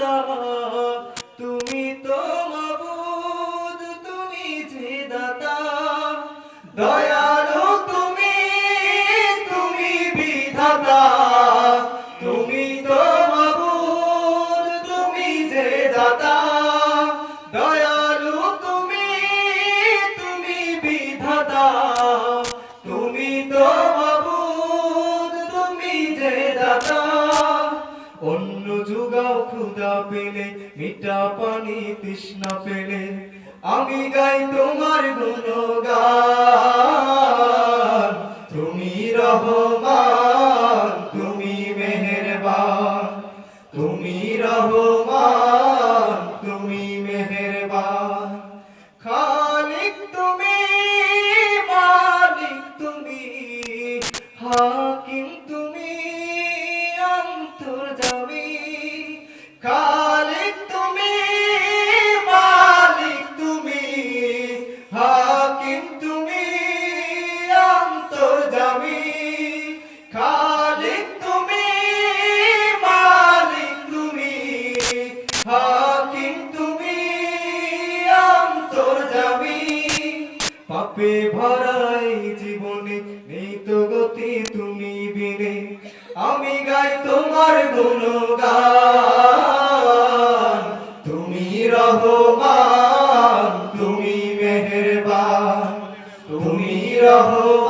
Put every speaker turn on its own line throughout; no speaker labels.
পিতা তুমি তুমি যে দাতা দয়ালু তুমি তুমি বিধাতা। তুমি তো তুমি যে দাতা দয়ালু তুমি তুমি বিধাতা। তুমি তো তুমি যে দাতা অন্য পেলে, মিঠা পানি তৃষ্ণা পেলে, আমি গাই তোমার গুণগান। তুমি রহমান, তুমি মেহেরবান। তুমি রহমান, তুমি মেহেরবান। খালিক তুমি, মালিক তুমি, হাকিম তুমি অন্তর্জামী খালিক তুমি, মালিক তুমি, হাকিম তুমি পাপে ভরাই জীবনে নেই তো গতি তুমি বিনে। আমি গাই তোমার গুণগান। তুমি রহমান, তুমি মেহেরবান। তুমি রহমান।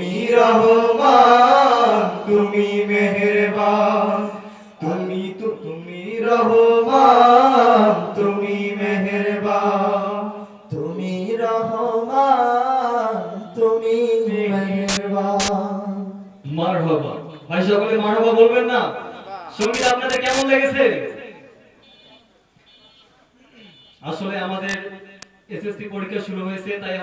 তুমি রহমান, তুমি মেহেরবান। তুমি তো, তুমি রহমান, তুমি মেহেরবান। তুমি রহমান, তুমি মেহেরবান।
মারহাবা। ভাই, সকলে মারহাবা বলবেন না? সংগীত আপনাদের কেমন লেগেছে? আসলে আমাদের এসএসসি পরীক্ষা শুরু হয়েছে, তাই